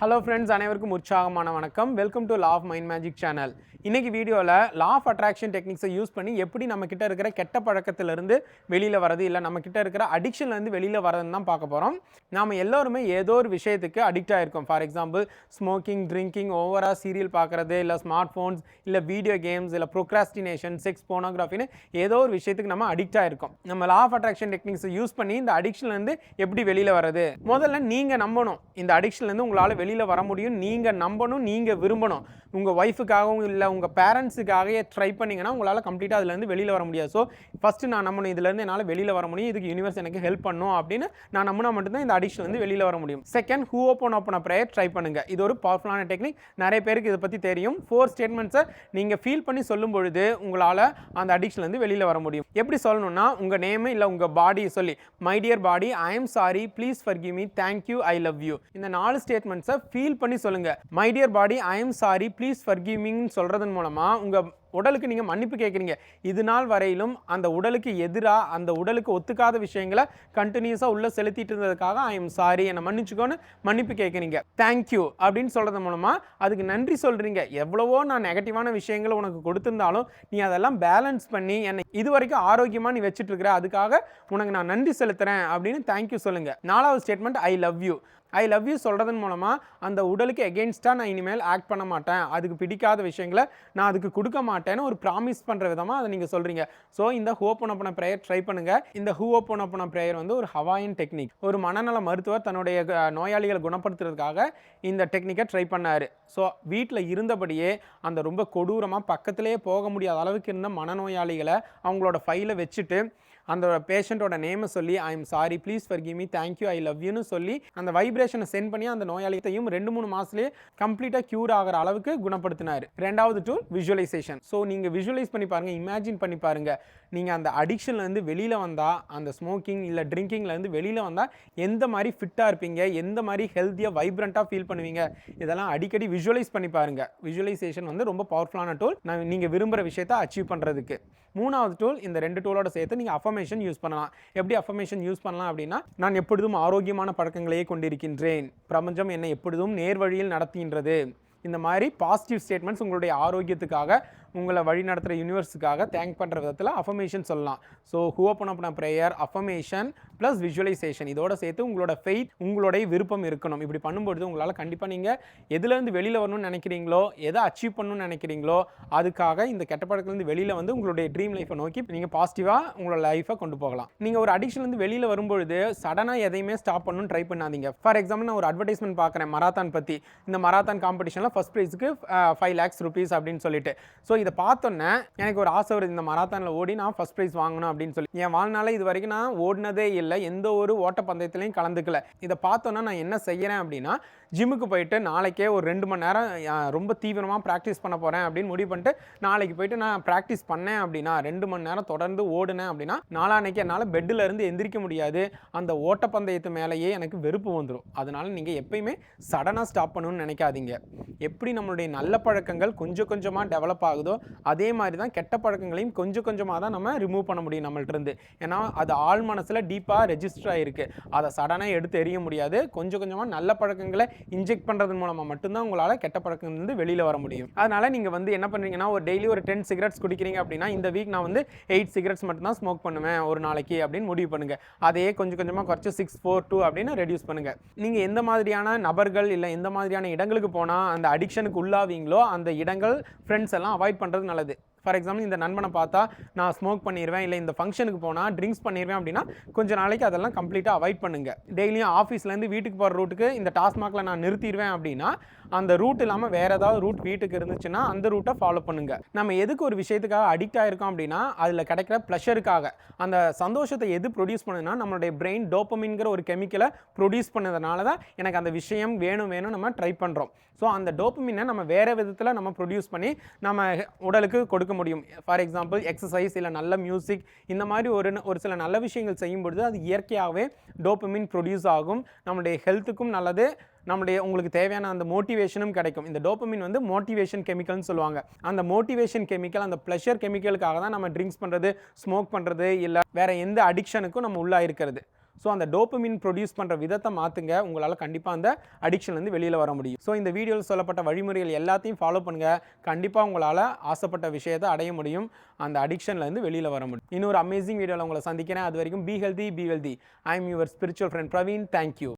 Hello friends அனைவருக்கும் உற்சாகமான வணக்கம். Welcome to law of mind magic channel இன்றைக்கி வீடியோவில் லா ஆஃப் அட்ராக்ஷன் டெக்னிக்ஸை யூஸ் பண்ணி எப்படி நம்ம இருக்கிற கெட்ட பழக்கத்திலேருந்து வெளியில் வரது இல்லை நம்ம இருக்கிற அடிக்ஷன்லேருந்து வெளியில் வரதுன்னு தான் பார்க்க போகிறோம் நாம எல்லாருமே ஏதோ ஒரு விஷயத்துக்கு அடிக்ட் ஆகிருக்கோம் ஃபார் எக்ஸாம்பிள் ஸ்மோக்கிங் ட்ரிங்கிங் ஓவராக சீரியல் பார்க்குறது இல்லை ஸ்மார்ட் ஃபோன்ஸ் இல்லை வீடியோ கேம்ஸ் இல்லை ப்ரோக்ராஸ்டினேஷன் செக்ஸ் போனோகிராஃபின்னு ஏதோ ஒரு விஷயத்துக்கு நம்ம அடிக்ட் ஆகிருக்கோம் நம்ம லா ஆஃப் அட்ராக்ஷன் டெக்னிக்ஸை யூஸ் பண்ணி இந்த அடிக்ஷன்லேருந்து எப்படி வெளியில் வர்றது? முதல்ல நீங்கள் நம்பணும். இந்த அடிக்ஷன்லேருந்து உங்களால் வெளியில் வர முடியும். நீங்கள் நம்பணும் நீங்கள் விரும்பணும். உங்கள் ஒய்ஃபுக்காகவும் இல்லை உங்கள் பேரண்ட்ஸுக்காகவே ட்ரை பண்ணிங்கன்னா உங்களால் கம்ப்ளீட்டாக அதுலேருந்து வெளியில் வர முடியாது. ஸோ ஃபஸ்ட்டு நான் நம்பணும் இதுலேருந்து என்னால் வெளியில் வர முடியும். இதுக்கு யூனிவர்ஸ் எனக்கு ஹெல்ப் பண்ணும் அப்படின்னு நான் நம்பினா மட்டும்தான் இந்த அடிஷன் வந்து வெளியில் வர முடியும். Second ho'oponopono prayer try பண்ணுங்கள் இது ஒரு பவர்ஃபுல்லான டெக்னிக் நிறைய பேருக்கு இதை பற்றி தெரியும். ஃபோர் ஸ்டேட்மெண்ட்ஸை நீங்கள் ஃபீல் பண்ணி சொல்லும் பொழுது உங்களால் அந்த அடிக்ஷன்லேருந்து வெளியில் வர முடியும். எப்படி சொல்லணும்னா உங்கள் நேமு இல்லை உங்கள் பாடி சொல்லி my dear body I am sorry please forgive me thank you I love you இந்த நாலு ஸ்டேட்மெண்ட்ஸை ஃபீல் பண்ணி சொல்லுங்கள் my dear body I am sorry please ஃபர்கிவிங்னு சொல்கிறதன் மூலமாக உங்கள் உடலுக்கு நீங்கள் மன்னிப்பு கேட்குறீங்க. இது நாள் வரையிலும் அந்த உடலுக்கு எதிராக அந்த உடலுக்கு ஒத்துக்காத விஷயங்களை கண்டினியூஸாக உள்ளே செலுத்திட்டு இருந்ததுக்காக ஐ எம் சாரி என்னை மன்னிச்சுக்கோன்னு மன்னிப்பு கேட்குறீங்க. தேங்க்யூ அப்படின்னு சொல்கிறது மூலமாக அதுக்கு நன்றி சொல்கிறீங்க எவ்வளவோ நான் நெகட்டிவான விஷயங்களை உனக்கு கொடுத்துருந்தாலும் நீ அதெல்லாம் பேலன்ஸ் பண்ணி என்னை இது வரைக்கும் ஆரோக்கியமாக நீ வச்சுட்டு இருக்கிற அதுக்காக உனக்கு நான் நன்றி செலுத்துகிறேன் அப்படின்னு தேங்க்யூ சொல்லுங்கள் நாலாவது statement I love you I love you சொல்கிறதன் மூலமாக அந்த உடலுக்கு எகெயின்ஸ்டாக நான் இனிமேல் ஆக்ட் பண்ண மாட்டேன். அதுக்கு பிடிக்காத விஷயங்களை நான் அதுக்கு கொடுக்க மாட்டேன். மாட்டேன்னு ஒரு ப்ராமிஸ் பண்ணுற விதமாக அதை நீங்கள் சொல்கிறீங்க ஸோ இந்த ஹோப்பன் ஓப்பன ப்ரேயர் ட்ரை பண்ணுங்கள் இந்த ஹூ ஓப்பன் ஓப்பன ப்ரேயர் வந்து ஒரு ஹவாயின் டெக்னிக் ஒரு மனநல மருத்துவர் தன்னுடைய நோயாளிகளை குணப்படுத்துறதுக்காக இந்த டெக்னிக்கை ட்ரை பண்ணார். ஸோ வீட்டில் இருந்தபடியே அந்த ரொம்ப கொடூரமாக பக்கத்திலேயே போக முடியாத அளவுக்கு இருந்த மனநோயாளிகளை அவங்களோட ஃபைலை வச்சுட்டு அந்த பேஷண்ட்டோட நேமை சொல்லி I am sorry please forgive me thank you I love யூன்னு சொல்லி அந்த வைப்ரேஷனை சென்ட் பண்ணி அந்த நோயாளியத்தையும் ரெண்டு மூணு மாதத்துலேயே கம்ப்ளீட்டாக க்யூர் ஆகிற அளவுக்கு குணப்படுத்தினார். ரெண்டாவது டூல் விஷுவலைசேஷன் ஸோ நீங்கள் விஷுவலைஸ் பண்ணி பாருங்கள் இமேஜின் பண்ணி பாருங்கள் நீங்கள் அந்த அடிக்ஷன்லேருந்து வெளியில் வந்தால் அந்த ஸ்மோக்கிங் இல்லை ட்ரிங்கிங்லேருந்து வெளியில் வந்தால் எந்த மாதிரி ஃபிட்டாக இருப்பீங்க? எந்த மாதிரி ஹெல்த்தியாக வைப்ரண்ட்டாக ஃபீல் பண்ணுவீங்க? இதெல்லாம் அடிக்கடி விஷுவலைஸ் பண்ணி பாருங்கள் விஷுவலைசேஷன் வந்து ரொம்ப பவர்ஃபுல்லான டூல் நான் நீங்கள் விரும்புகிற விஷயத்தை அச்சீவ் பண்ணுறதுக்கு மூணாவது டூல் இந்த ரெண்டு டூலோட சேர்த்து நீங்கள் அஃபர்மேஷன் யூஸ் பண்ணலாம். எப்படி அஃபர்மேஷன் யூஸ் பண்ணலாம் அப்படின்னா நான் எப்பொழுதும் ஆரோக்கியமான பழக்கங்களையே கொண்டிருக்கின்றேன். பிரபஞ்சம் என்னை எப்பொழுதும் நேர்வழியில் நடத்துகின்றது. இந்த மாதிரி பாசிட்டிவ் ஸ்டேட்மெண்ட்ஸ் உங்களுடைய ஆரோக்கியத்துக்காக உங்களை வழி நடத்துகிற யூனிவர்ஸுக்காக தேங்க் பண்ணுற விதத்தில் அஃபமேஷன் சொல்லலாம். ஸோ ஹூ ஓப்பன் பண்ண ப்ரேயர் அஃபர்மேஷன் ப்ளஸ் விஷுவலைசேஷன் இதோட சேர்த்து உங்களோட ஃபெய்த் உங்களுடைய விருப்பம் இருக்கணும். இப்படி பண்ணும்பொழுது உங்களால் கண்டிப்பாக நீங்கள் எதுலேருந்து வெளியில் வரணும்னு நினைக்கிறீங்களோ எதை அச்சீவ் பண்ணணும்னு நினைக்கிறீங்களோ அதுக்காக இந்த கெட்ட பழக்கத்துலேருந்து வெளியில் வந்து உங்களுடைய ட்ரீம் லைஃப்பை நோக்கி நீங்கள் பாசிட்டிவாக உங்களோட லைஃப்பை கொண்டு போகலாம். நீங்கள் ஒரு அடிக்ஷன்லேருந்து வெளியில் வரும்பொழுது சடனாக எதையுமே ஸ்டாப் பண்ணணும்னு ட்ரை பண்ணாதீங்க. ஃபார் எக்ஸாம்பிள் நான் ஒரு அட்வர்டைஸ்மெண்ட் பார்க்குறேன் மராத்தான் பற்றி இந்த மராத்தான் காம்படிஷனில் ஃபஸ்ட் ப்ரைஸுக்கு ஃபைவ் லேக்ஸ் ருபீஸ் அப்படின்னு சொல்லிட்டு. ஸோ இதை பார்த்தோன்னே எனக்கு ஒரு ஆசை வருது இந்த மராத்தானில் ஓடி நான் ஃபஸ்ட் ப்ரைஸ் வாங்கணும் அப்படின்னு சொல்லி. என் வாழ்நாள இது வரைக்கும் நான் ஓடினதே இல்லை எந்த ஒரு ஓட்டப்பந்தயத்துலையும் கலந்துக்கல. இதை பார்த்தோன்னா நான் என்ன செய்கிறேன் அப்படின்னா ஜிம்முக்கு போயிட்டு நாளைக்கே ஒரு ரெண்டு மணி நேரம் ரொம்ப தீவிரமாக ப்ராக்டிஸ் பண்ண போகிறேன் அப்படின்னு முடிவு பண்ணிட்டு நாளைக்கு போயிட்டு நான் ப்ராக்டிஸ் பண்ணேன் அப்படின்னா ரெண்டு மணி நேரம் தொடர்ந்து ஓடுனேன் அப்படின்னா நாளான்னைக்கு என்னால் பெட்டில் இருந்து எந்திரிக்க முடியாது. அந்த ஓட்டப்பந்தயத்து மேலேயே எனக்கு வெறுப்பு வந்துடும் அதனால் நீங்கள் எப்பயுமே சடனாக ஸ்டாப் பண்ணணும்னு நினைக்காதீங்க. எப்படி நம்மளுடைய நல்ல பழக்கங்கள் கொஞ்சம் கொஞ்சமாக டெவலப் ஆகுதோ அதே மாதிரி தான் கெட்ட பழக்கங்களையும் கொஞ்சம் கொஞ்சமாக தான் நம்ம ரிமூவ் பண்ண முடியும் நம்மள்ட்ட இருந்து. ஏன்னா அது ஆள் மனசில் டீப்பாக ரெஜிஸ்டர் ஆகிருக்கு அதை சடனாக எடுத்து எறிய முடியாது. கொஞ்சம் கொஞ்சமாக நல்ல பழக்கங்களை இன்ஜெக்ட் பண்ணுறது மூலமாக மட்டும்தான் உங்களால் கெட்ட பழக்கங்கள்லேருந்து வெளியில் வர முடியும். அதனால் நீங்கள் வந்து என்ன பண்ணுறீங்கன்னா ஒரு டெய்லி ஒரு டென் சிகரெட்ஸ் குடிக்கிறீங்க அப்படின்னா இந்த வீக் நான் வந்து எயிட் சிகரெட்ஸ் மட்டும்தான் ஸ்மோக் பண்ணுவேன் ஒரு நாளைக்கு அப்படின்னு முடிவு பண்ணுங்கள் அதையே கொஞ்சம் கொஞ்சமாக குறைச்சி சிக்ஸ் ஃபோர் டூ அப்படின்னு ரெடியூஸ் பண்ணுங்கள் நீங்கள் எந்த மாதிரியான நபர்கள் இல்லை எந்த மாதிரியான இடங்களுக்கு போனால் அந்த அடிக்ஷனுக்கு உள்ளாவீங்களோ அந்த இடங்கள் ஃப்ரெண்ட்ஸ் எல்லாம் அவாய்ட் பண்ணுறது நல்லது. ஃபார் எக்ஸாம்பிள் இந்த நண்பனை பார்த்தா நான் ஸ்மோக் பண்ணிடுவேன் இல்லை இந்த ஃபங்க்ஷனுக்கு போனால் ட்ரிங்க்ஸ் பண்ணிடுவேன் அப்படின்னா கொஞ்சம் நாளைக்கு அதெல்லாம் கம்ப்ளீட்டாக அவாய்ட் பண்ணுங்கள் டெய்லியும் ஆஃபீஸ்லேருந்து வீட்டுக்கு போகிற ரூட்டுக்கு இந்த டாஸ்மாகில் நான் நிறுத்திடுவேன் அப்படின்னா அந்த ரூட் இல்லாமல் வேறு ஏதாவது ரூட் வீட்டுக்கு இருந்துச்சுன்னா அந்த ரூட்டை ஃபாலோ பண்ணுங்கள் நம்ம எதுக்கு ஒரு விஷயத்துக்காக அடிக்ட் ஆகிருக்கோம் அப்படின்னா அதில் கிடைக்கிற ப்ளஷருக்காக அந்த சந்தோஷத்தை எது ப்ரொடியூஸ் பண்ணுதுன்னா நம்மளுடைய பிரெயின் டோப்பமின்கிற ஒரு கெமிக்கலை ப்ரொடியூஸ் பண்ணதுனால தான் எனக்கு அந்த விஷயம் வேணும் வேணும் நம்ம ட்ரை பண்ணுறோம் ஸோ அந்த டோப்பமினை நம்ம வேறு விதத்தில் நம்ம ப்ரொடியூஸ் பண்ணி நம்ம உடலுக்கு கொடுக்க முடியும். ஃபார் எக்ஸாம்பிள் எக்ஸசைஸ் இல்லை நல்ல மியூசிக் இந்த மாதிரி ஒரு ஒரு சில நல்ல விஷயங்கள் செய்யும் பொழுது அது இயற்கையாகவே டோப்பமின் ப்ரொடியூஸ் ஆகும். நம்மளுடைய ஹெல்த்துக்கும் நல்லது. நம்முடைய உங்களுக்கு தேவையான அந்த மோட்டிவேஷனும் கிடைக்கும். இந்த டோப்பமின் வந்து மோட்டிவேஷன் கெமிக்கல்னு சொல்லுவாங்க. அந்த மோட்டிவேஷன் கெமிக்கல் அந்த ப்ளஷர் கெமிக்கலுக்காக தான் நம்ம ட்ரிங்க்ஸ் பண்ணுறது ஸ்மோக் பண்ணுறது இல்லை வேறு எந்த அடிக்ஷனுக்கும் நம்ம உள்ளாக இருக்கிறது ஸோ அந்த டோப்பமின் ப்ரொடியூஸ் பண்ணுற விதத்தை மாற்றுங்க உங்களால் கண்டிப்பாக அந்த அடிக்ஷன்லேருந்து வெளியில் வர முடியும். ஸோ இந்த வீடியோவில் சொல்லப்பட்ட வழிமுறைகள் எல்லாத்தையும் ஃபாலோ பண்ணுங்கள் கண்டிப்பாக உங்களால் ஆசைப்பட்ட விஷயத்தை அடைய முடியும். அந்த அடிக்ஷன்லேருந்து வெளியில் வர முடியும். இன்னொரு அமேசிங் வீடியோவில் உங்களை சந்திக்கிறேன். அது வரைக்கும் be healthy be healthy I am your spiritual friend Praveen thank you